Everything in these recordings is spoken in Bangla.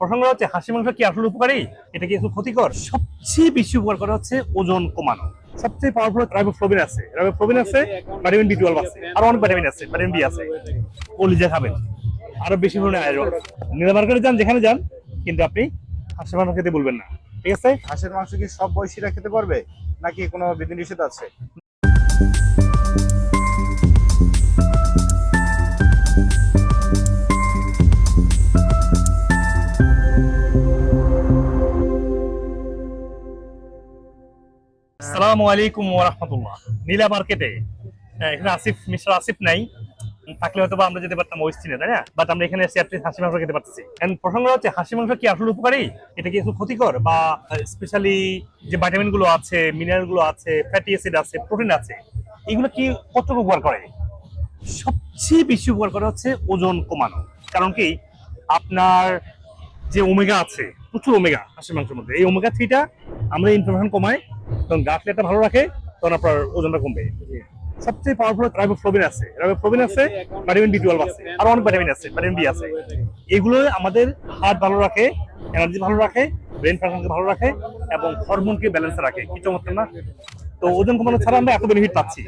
প্রসঙ্গ হচ্ছে, হাসি মাংস কি আসলে উপকারী? এটা কি ক্ষতিকর? সবচেয়ে বেশি উপকার করা হচ্ছে ওজন কমানো। সবচেয়ে পাওয়ারফুল রাইবোফ্লোবিন আছে। রাইবোফ্লোবিন আছে ভিটামিন বি টুয়েলভ আছে, আর অনেক ভিটামিন আছে ভিটামিন বি আছে। কলিজা খাবেন। আরও বেশি পরিমাণে আয়রন নীলা মার্কেটে যান, যেখানে যান, কিন্তু আপনি হাসি মাংস খেতে বলবেন না। ঠিক আছে? হাঁসের মাংস কি সব বয়সীরা খেতে পারবে? নাকি কোনো বিধি নিষেধ আছে? আসসালামু আলাইকুম ওয়া রাহমাতুল্লাহ। নীলা মার্কেটে এখানে আসিফ, মিস্টার আসিফ নাই। থাকলে হয়তো আমরা যেতে পারতাম ওই সিনে, তাই না? বাট আমরা এখানে এসে আপনি হাসি মাংস খেতে পারতেছি। এন্ড প্রসঙ্গ হচ্ছে, হাসি মাংস কি আসলে উপকারী? এটা কি একটু ক্ষতিকর? বা স্পেশালি যে ভিটামিনগুলো আছে মিনারেলগুলো আছে ফ্যাটি অ্যাসিড আছে প্রোটিন আছে, এগুলো কি কতটুকু উপকার করে? সবচেয়ে বেশি উপকার করে হচ্ছে ওজন কমানো। কারণ কি, আপনার যে ওমেগা আছে, প্রচুর ওমেগা হাঁসের মাংসের মধ্যে। এই ওমেগা থ্রিটা আমরা ইনফ্লামেশন কমায় তখন গাটলেটটা ভালো রাখে তখন আপনার ওজনটা কমবে। সবচেয়ে পাওয়ারফুল রাইবোফ্লোবিন আছে। রাইবোফ্লোবিন আছে ভিটামিন বি টুয়েলভ আছে। আর অনেক ভিটামিন আছে ভিটামিন বি আছে। এগুলো আমাদের হার্ট ভালো রাখে এনার্জি ভালো রাখে ব্রেন ফাংশনকে ভালো রাখে এবং হরমোনকে ব্যালেন্সে রাখে। কি চমৎকার না? তো ওজন কমানো ছাড়া আমরা এত বেনিফিট পাচ্ছি।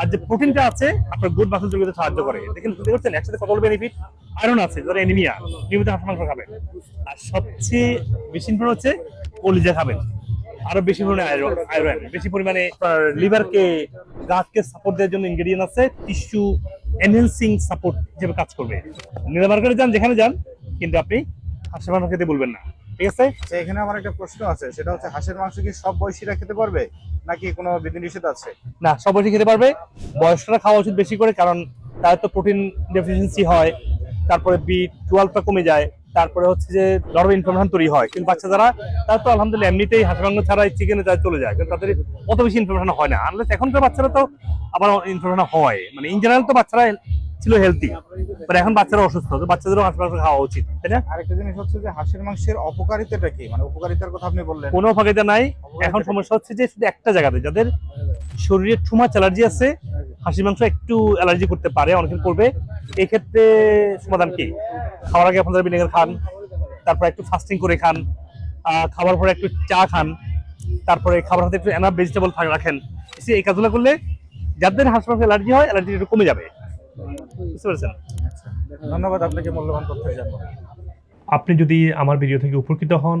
আর যে প্রোটিনটা আছে আপনার গুড মাসেল যোগাতে সাহায্য করে। দেখেন বুঝতে পারছেন? একসাথে কতগুলো বেনিফিট আয়রন আছে যারা এনিমিয়া নিয়মিত হাঁস মাংস খাবেন। আর সবচেয়ে বেশি হচ্ছে কলিজা খাবেন। আরও বেশি পরিমাণে আয়রন আয়রন বেশি পরিমাণে লিভারকে গাছকে সাপোর্ট দেওয়ার জন্য ইনগ্রেডিয়েন্ট আছে টিস্যু এনহেন্সিং সাপোর্ট হিসেবে কাজ করবে। নীলা মার্কেটে যান যেখানে যান কিন্তু আপনি হাঁসের মাংস খেতে বলবেন না। ঠিক আছে? এখানে আমার একটা প্রশ্ন আছে সেটা হচ্ছে হাঁসের মাংস কি সব বয়সীরা খেতে পারবে নাকি কোনো বিধি নিষেধ আছে? না সব বয়সে খেতে পারবে। বয়স্করা খাওয়া উচিত বেশি করে কারণ তার তো প্রোটিন ডেফিসিয়েন্সি হয় তারপরে বি টুয়েলভটা কমে যায় তারপরে হচ্ছে যে নরম ইনফরমেশন তৈরি হয়। কিন্তু বাচ্চা যারা তারা তো আলহামদুলিল্লাহ এমনিতেই হাঁস মাংস ছাড়া চিকেনে তারা চলে যায়। কিন্তু তাদের অত বেশি ইনফরমেশন হয় না। আনলেস এখনকার বাচ্চারা তো আবার ইনফরমেশন হয়। মানে ইন জেনারেল তো বাচ্চারা ছিল হেলদি বাট এখন বাচ্চারা অসুস্থ। তো বাচ্চাদেরও হাঁস মাংস খাওয়া উচিত তাই না? আরেকটা জিনিস হচ্ছে যে হাঁসের মাংসের অপকারিতাটা কি? মানে উপকারিতার কথা আপনি বললেন। কোনো ফাঁকিতে নাই। এখন সমস্যা হচ্ছে যে শুধু একটা জায়গাতে যাদের শরীরে মাছ অ্যালার্জি আছে হাসি মাংস একটু অ্যালার্জি করতে পারে অনেকের করবে। এক্ষেত্রে সমাধান কি? খাওয়ার আগে আপনারা ভিনেগার খান তারপর একটু ফাস্টিং করে খান খাওয়ার পরে একটু চা খান তারপরে খাবার হাতে একটু এনাফ ভেজিটেবল রাখেন। এসে এই কাজগুলো করলে যাদের হাঁস মাংস অ্যালার্জি হয় অ্যালার্জি একটু কমে যাবে। বুঝতে পেরেছেন? ধন্যবাদ আপনাকে মূল্যবান তথ্যের জন্য আপনি যদি আমার ভিডিও থেকে উপকৃত হন